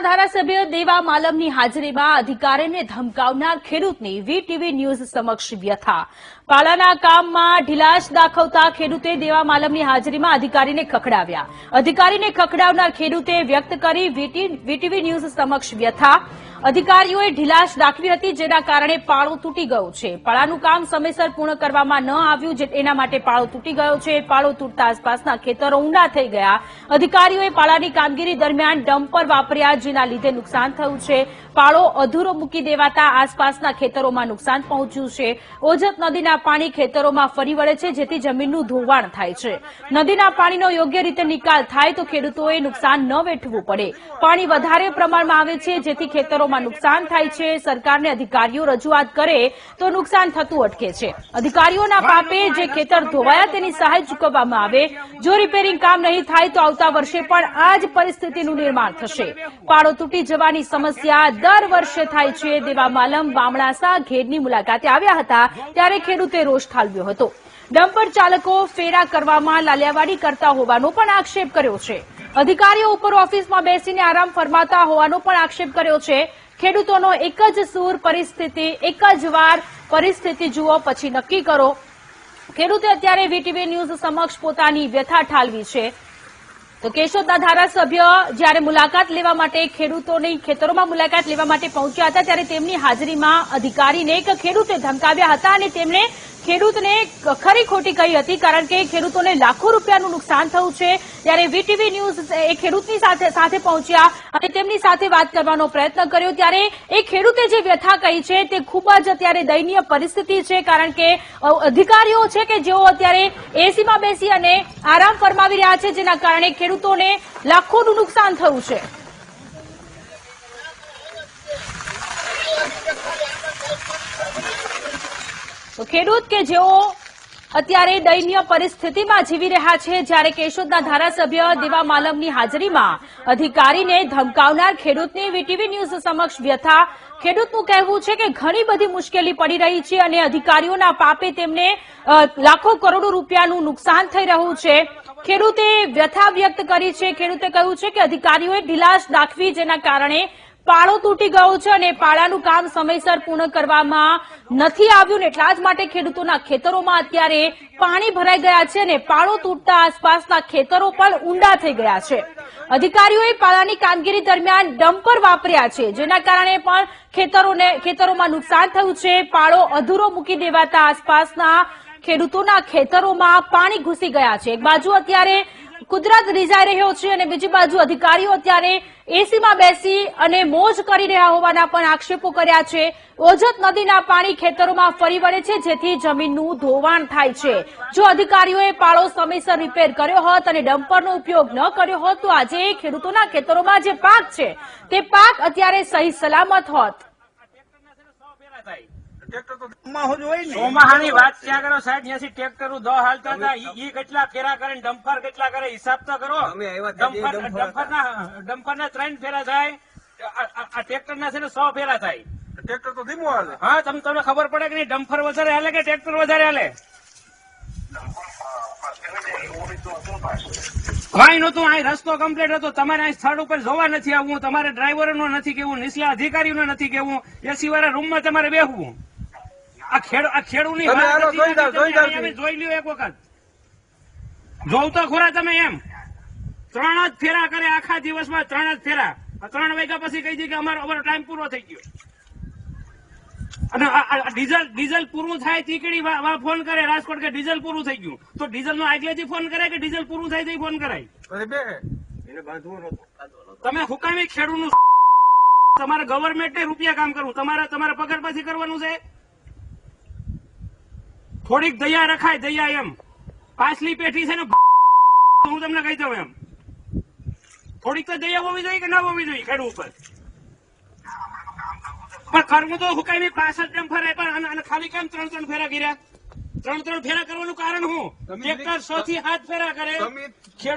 કેશોદના ધારાસભ્ય દેવા માલમની હાજરીમાં અધિકારીને ધમકાવનાર ખેડૂતની વીટીવી ન્યૂઝ સમક્ષ વ્યથા. પાળાના કામમાં ઢીલાશ દાખવતા ખેડૂતે દેવા માલમની હાજરીમાં અધિકારીને ખખડાવ્યા. અધિકારીને ખખડાવનાર ખેડૂતે વ્યક્ત કરી વીટીવી ન્યૂઝ સમક્ષ વ્યથા. અધિકારીઓએ ઢીલાશ દાખવી હતી, જેના કારણે પાળો તૂટી ગયો છે. પાળાનું કામ સમયસર પૂર્ણ કરવામાં ન આવ્યું, જે એના માટે પાળો તૂટી ગયો છે. પાળો તૂટતા આસપાસના ખેતરો ઊંડા થઈ ગયા. અધિકારીઓએ પાળાની કામગીરી દરમિયાન ડમ્પર વાપર્યા, જેના લીધે નુકસાન થયું છે. પાળો અધૂરો મૂકી દેવાતા આસપાસના ખેતરોમાં નુકસાન પહોંચ્યું છે. ઓજત નદીના પાણી ખેતરોમાં ફરી વળે છે, જેથી જમીનનું ધોવાણ થાય છે. નદીના પાણીનો યોગ્ય રીતે નિકાલ થાય તો ખેડૂતોએ નુકસાન ન વેઠવું પડે. પાણી વધારે પ્રમાણમાં આવે છે, જેથી ખેતરોમાં નુકસાન થાય છે. સરકારને અધિકારીઓ રજૂઆત કરે તો નુકસાન થતું અટકે છે. અધિકારીઓના પાપે જે ખેતર ધોવાયા તેની સહાય ચૂકવવામાં આવે. જો રિપેરિંગ કામ નહીં થાય તો આવતા વર્ષે પણ આ જ પરિસ્થિતિનું નિર્માણ થશે. પાળો તૂટી જવાની સમસ્યા દર વર્ષે થાય છે તેવા માલમ બામણાસા ઘેડની મુલાકાતે આવ્યા હતા ત્યારે ખેડૂતે રોષ ઠાલવ્યો હતો. ડમ્પર ચાલકો ફેરા કરવામાં લાલિયાવાડી કરતા હોવાનો પણ આક્ષેપ કર્યો છે. અધિકારીઓ ઉપર ઓફિસમાં બેસીને આરામ ફરમાતા હોવાનો પણ આક્ષેપ કર્યો છે. ખેડૂતોનો એક જ સૂર પરિસ્થિતિ, એક જ વાર પરિસ્થિતિ જુઓ, પછી નક્કી કરો. ખેડૂતે અત્યારે વીટીવી ન્યૂઝ સમક્ષ પોતાની વ્યથા ઠાલવી છે. તો કેશોદના ધારાસભ્ય જ્યારે મુલાકાત લેવા માટે ખેડૂતોની ખેતરોમાં મુલાકાત લેવા માટે પહોંચ્યા હતા, ત્યારે તેમની હાજરીમાં અધિકારીને એક ખેડૂતે ધમકાવ્યા હતા અને તેમણે ખેડૂતને ખરી ખોટી કહી હતી કારણ કે ખેડૂતોને લાખો રૂપિયાનું નુકસાન થયું છે. ત્યારે વીટીવી ન્યૂઝ એ ખેડૂતની સાથે સાથે પહોંચ્યા અને તેમની સાથે વાત કરવાનો પ્રયત્ન કર્યો. ત્યારે એ ખેડૂતે જે વ્યથા કહી છે તે ખૂબ જ અત્યારે દયનીય પરિસ્થિતિ છે કારણ કે અધિકારીઓ છે કે જેઓ અત્યારે એસીમાં બેસી અને આરામ ફરમાવી રહ્યા છે જેના કારણે ખેડૂતોને લાખોનું નુકસાન થયું છે. તો ખેડૂત કે જેઓ અત્યારે દયનીય પરિસ્થિતિમાં જીવી રહ્યા છે, જ્યારે કેશોદના ધારાસભ્ય દેવા માલમની હાજરીમાં અધિકારીને ધમકાવનાર ખેડૂતની વીટીવી ન્યૂઝ સમક્ષ વ્યથા. ખેડૂતનું કહેવું છે કે ઘણી બધી મુશ્કેલી પડી રહી છે અને અધિકારીઓના પાપે તેમને લાખો કરોડો રૂપિયાનું નુકસાન થઈ રહ્યું છે. ખેડૂતે વ્યથા વ્યક્ત કરી છે. ખેડૂતે કહ્યું છે કે અધિકારીઓએ ઢીલાશ દાખવી જેના કારણે પાળો તૂટી ગયો છે અને પાળાનું કામ સમયસર પૂર્ણ કરવામાં નથી આવ્યું એટલા જ માટે ખેડૂતોના ખેતરોમાં અત્યારે પાણી ભરાઈ ગયા છે અને પાળો તૂટતા આસપાસના ખેતરો પણ ઊંડા થઈ ગયા છે. અધિકારીઓએ પાળાની કામગીરી દરમિયાન ડમ્પર વાપર્યા છે, જેના કારણે પણ ખેતરોને ખેતરોમાં નુકસાન થયું છે. પાળો અધૂરો મૂકી દેવાતા આસપાસના ખેડૂતોના ખેતરોમાં પાણી ઘૂસી ગયા છે. એક બાજુ અત્યારે કુદરત રીઝાઈ રહ્યો છે અને બીજી બાજુ અધિકારીઓ અત્યારે એસીમાં બેસી અને મોજ કરી રહ્યા હોવાના પણ આક્ષેપો કર્યા છે. ઓજત નદીના પાણી ખેતરોમાં ફરી વળે છે, જેથી જમીનનું ધોવાણ થાય છે. જો અધિકારીઓએ પાળો સમયસર રિપેર કર્યો હોત અને ડમ્પરનો ઉપયોગ ન કર્યો હોત, તો આજે ખેડૂતોના ખેતરોમાં જે પાક છે, તે પાક અત્યારે સહી સલામત હોત. ચોમાહાની વાત ક્યાં કરો સાહેબ? ત્યાંથી ટ્રેક્ટરો દો હાલતા હતા. ઈ ઈ કેટલા ફેરા કરે ને ડમ્પર કેટલા કરે હિસાબ તો કરો. અમે આવ્યા ત્યાંથી ડમ્પર ડમ્પર ડમ્પરના ડમ્પરના ત્રણ ફેરા થાય. આ- આ આ છે ને સો ફેરા થાય. ટ્રેક્ટર તો ધીમું હાલે. હા તમને તમને ખબર પડે કે નહીં? ડમ્પર વધારે હાલે કે ટ્રેક્ટર વધારે હાલે? કઈ નતું અહીં રસ્તો કમ્પ્લીટ હતો. તમારે અહીં સ્થળ ઉપર જોવા નથી આવવું. તમારે ડ્રાઈવરનો નથી કેવું નીચલા અધિકારીનો નથી કેવું એસી વાળા રૂમમાં તમારે બેહવું. આ ખેડ આ ખેડૂની જોઈ લ્યો એક વખત. જોવ તો ખોરા તમે એમ. ત્રણ જ ફેરા કરે આખા દિવસમાં ત્રણ જ ફેરા. ત્રણ વાગ્યા પછી કહી દે કે અમારો અમારો ટાઈમ પૂરો થઈ ગયો. અને આ- આ ડીઝલ ડીઝલ પૂરું થાય વા ફોન કરે રાજકોટ કે ડીઝલ પૂરું થઈ ગયું. તો ડીઝલ નો આગલેથી ફોન કરે કે ડીઝલ પૂરું થાય તો ફોન કરાય? અરે બે. એને બાંધવું નતું તમે હુકામી ખેડૂનું તમારે ગવર્મેન્ટ ને રૂપિયા કામ કરવું. તમારે તમારે પગાર પછી કરવાનું છે? થોડીક દયા રખાય દયા એમ. પાછલી પેઠી છે ને હું તમને કહી દઉં એમ. થોડીક તો દયા હોવી જોઈએ કે ના હોવી જોઈએ ખેડૂત ઉપર? પણ કરવું તો હુકામી પાસઠ ડેમ ફરે પણ અને- ખાલી કેમ ત્રણ ત્રણ ફેરા કર્યા? ત્રણ ત્રણ ફેરા કરવાનું કારણ તમે ટ્રેક્ટર સો થી હાથ ફેરા કરે તમે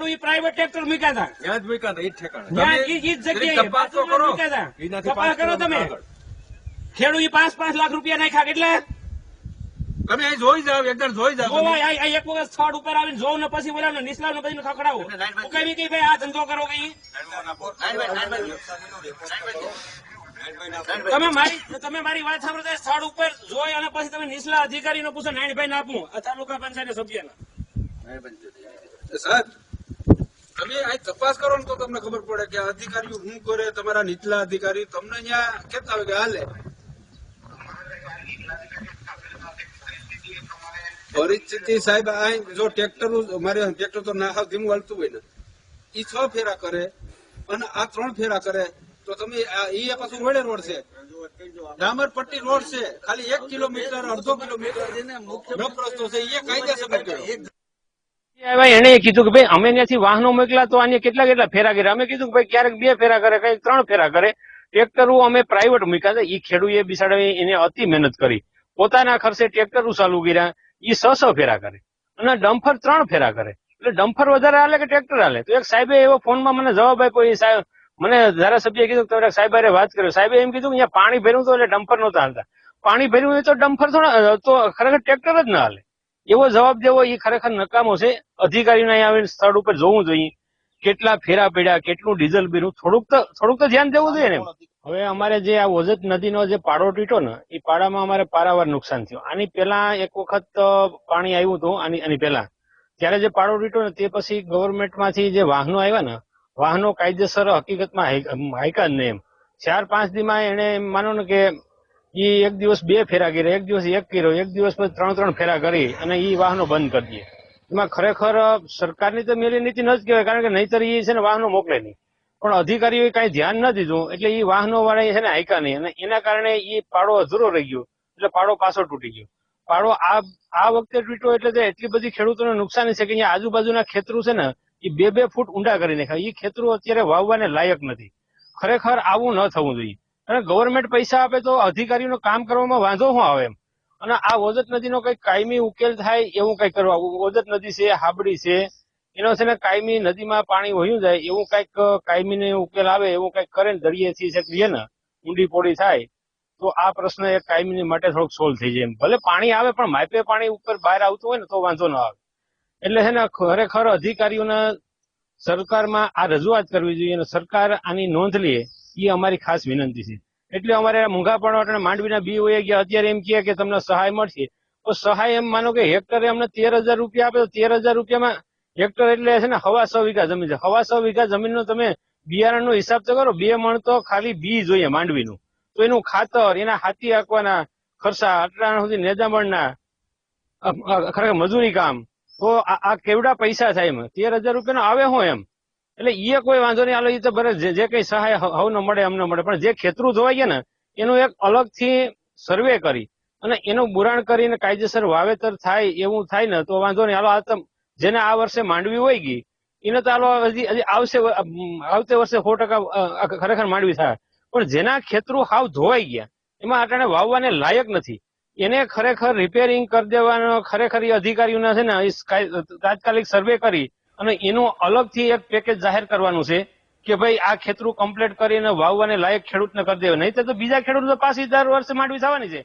એ પ્રાઇવેટ ટ્રેક્ટર મૂક્યા હતા ત્યાં જ મૂક્યા હતા, એ ઠેકાણે. જગ્યાએ કરો. તમે. ખેડૂત પાંચ પાંચ લાખ રૂપિયા નાખ્યા કેટલા? તમે અહીં જોઈ જાવ એકદમ જોઈ જાવ આ- આ એક વખત સ્થળ ઉપર આવીને જોઉં ને પછી બોલાવ ને નિસલાવ ને પછી ખખડાવો કઈ કઈ ભાઈ આ ધંધો કરો કઈ તમે મારી તમે મારી વાત સાંભળો સ્થળ ઉપર જોઈ અને પછી તમે નિસલા અધિકારીને પૂછો નારાયણભાઈ ને આપું. આ તાલુકા પંચાયત સભ્યના. સાહેબ તમે અહીં તપાસ કરો ને તો તમને ખબર પડે કે આ અધિકારીઓ શું કરે તમારા નીચલા અધિકારી તમને અહીંયા કેતા આવે કે હાલે? પરિસ્થિતિ સાહેબ અહીં જો ટ્રેક્ટર મારે ટ્રેક્ટર તો ના ધીમું હાલતું હોય ને એ છ ફેરા કરે અને આ ત્રણ ફેરા કરે, તો તમે એ પાછું વડે રોડ છે. ડામર પટ્ટી રોડ છે, ખાલી એક કિલોમીટર, અડધો કિલોમીટર. રસ્તો છે એ કાયદેસર કર્યો. એને કીધું કે ભાઈ, અમે ત્યાંથી વાહનો મોકલા તો આને કેટલા કેટલા ફેરા કર્યા? અમે કીધું કે ભાઈ, ક્યારેક બે ફેરા કરે કઈ ત્રણ ફેરા કરે. ટ્રેક્ટરો અમે પ્રાઇવેટ મૂક્યા હતા એ ખેડૂએ બિસાડે એને અતિ મહેનત કરી. પોતાના ખર્ચે ટ્રેક્ટરો ચાલુ કર્યા. ઈ સ સ ફેરા કરે. અને ડમ્ફર ત્રણ ફેરા કરે. એટલે ડમ્ફર વધારે હાલે કે ટ્રેક્ટર હાલે? તો એક સાહેબે એવો ફોનમાં મને જવાબ આપ્યો એ સાહેબ, મને ધારાસભ્ય કીધું કે તમારે સાહેબ હારે વાત કર્યો. સાહેબે એમ કીધું કે પાણી ભર્યું તો એટલે ડમ્ફર નહોતા હાલતા. પાણી ભર્યું હોય તો ડમ્ફર થોડા તો ખરેખર ટ્રેક્ટર જ ના હાલે. એવો જવાબ દેવો એ ખરેખર નકામો છે. અધિકારીને અહીંયા આવીને સ્થળ ઉપર જોવું જોઈએ. કેટલા ફેરા પડ્યા, કેટલું ડીઝલ ભર્યું, થોડુંક તો થોડુંક તો ધ્યાન દેવું જોઈએ ને હવે અમારે જે આ ઓજત નદીનો જે પાડો ટીટો ને, એ પાડામાં અમારે પારાવાર નુકસાન થયું. આની પહેલા એક વખત પાણી આવ્યું હતું, આની આની પહેલા. ત્યારે જે પાડો ટીટો ને, તે પછી ગવર્મેન્ટમાંથી જે વાહનો આવ્યા ને, વાહનો કાયદેસર હકીકતમાં હાઈકા જ નહીં એમ. ચાર, પાંચ દીમાં એને માનો ને કે, ઈ એક દિવસ બે ફેરા કર્યા એક દિવસ એક કર્યો, એક દિવસ પછી ત્રણ ત્રણ ફેરા કરી અને એ વાહનો બંધ કરી દે એમાં ખરેખર સરકારની તો મેલી નીતિ ન જ કહેવાય, કારણ કે નહીતર ઈ છે ને વાહનો મોકલે નહીં. પણ અધિકારીઓએ કાંઈ ધ્યાન ન દીધું, એટલે એ વાહનો વાળા છે ને હાયકા નહીં. અને એના કારણે એ પાડો અધૂરો રહી ગયો. એટલે પાડો પાછો તૂટી ગયો. પાડો આ આ વખતે તૂટ્યો એટલે એટલી બધી ખેડૂતોને નુકસાની છે કે આજુબાજુના ખેતરો છે ને એ બે બે ફૂટ ઊંડા કરી નાખ્યા. એ ખેતરો અત્યારે વાવવાને લાયક નથી. ખરેખર આવું ન થવું જોઈએ. અને ગવર્મેન્ટ પૈસા આપે તો અધિકારીઓનું કામ કરવામાં વાંધો શું આવે એમ? અને આ ઓજત નદીનો કઈ કાયમી ઉકેલ થાય એવું કઈ કરવા? ઓજત નદી છે, હાબડી છે એનો છે ને કાયમી નદીમાં પાણી વહ્યું જાય, એવું કંઈક કાયમી ઉકેલ આવે, એવું કંઈક કરે ને દરિયેથી છે કે ને, ઊંડી પોડી થાય, તો આ પ્રશ્ન એક કાયમી માટે થોડોક સોલ્વ થઈ જાય ભલે પાણી આવે, પણ માઇપે પાણી ઉપર બહાર આવતું હોય ને, તો વાંધો ન આવે. એટલે છે ને ખરેખર અધિકારીઓને સરકારમાં આ રજૂઆત કરવી જોઈએ અને સરકાર આની નોંધ લે, એ અમારી ખાસ વિનંતી છે. એટલે અમારે મૂંઘા પણ માંડવીના બી હોય ગયા, અત્યારે એમ કહે કે તમને સહાય મળશે. તો સહાય એમ માનો કે હેક્ટરે અમને તેર હજાર રૂપિયા આપે, તો તેર હજાર રૂપિયામાં હેક્ટર એટલે છે ને હવા સો વીઘા જમીન છે. હવા સો વીઘા જમીનનો તમે બિયારણનો હિસાબ તો કરો, બે મણ તો ખાલી બી જોઈએ માંડવીનું. તો એનું ખાતર, એના હાથી આંકવાના ખર્ચા આટલા સુધી નેજામણના ખરેખર મજૂરી કામ, તો આ કેવડા પૈસા થાય એમ? તેર હજાર રૂપિયાનો આવે હું એમ. એટલે એ કોઈ વાંધો નહીં આલો એ તો બરે જે કઈ સહાય હવ ન મળે, અમને મળે. પણ જે ખેતરું ધોવાઈ ગયા ને, એનું એક અલગથી સર્વે કરી. અને એનું બુરાણ કરીને કાયદેસર વાવેતર થાય એવું થાય ને, તો વાંધો નહીં. હાલો, આ જેને આ વર્ષે માંડવી હોય ગઈ, એને તો હાલો હજી આવશે આવતે વર્ષે સો ટકા ખરેખર માંડવી થાય. પણ જેના ખેતરો હાવ ધોવાઈ ગયા, એમાં અટાણે વાવવાને લાયક નથી. એને ખરેખર રિપેરિંગ કરી દેવાનો ખરેખર એ અધિકારીઓના છે ને તાત્કાલિક સર્વે કરી અને એનું અલગથી એક પેકેજ જાહેર કરવાનું છે કે ભાઈ આ ખેતરું કમ્પ્લીટ કરીને વાવવાને લાયક ખેડૂતને કરી દેવા. નહીં તો બીજા ખેડૂત પાછી દર વર્ષે માંડવી થવાની છે.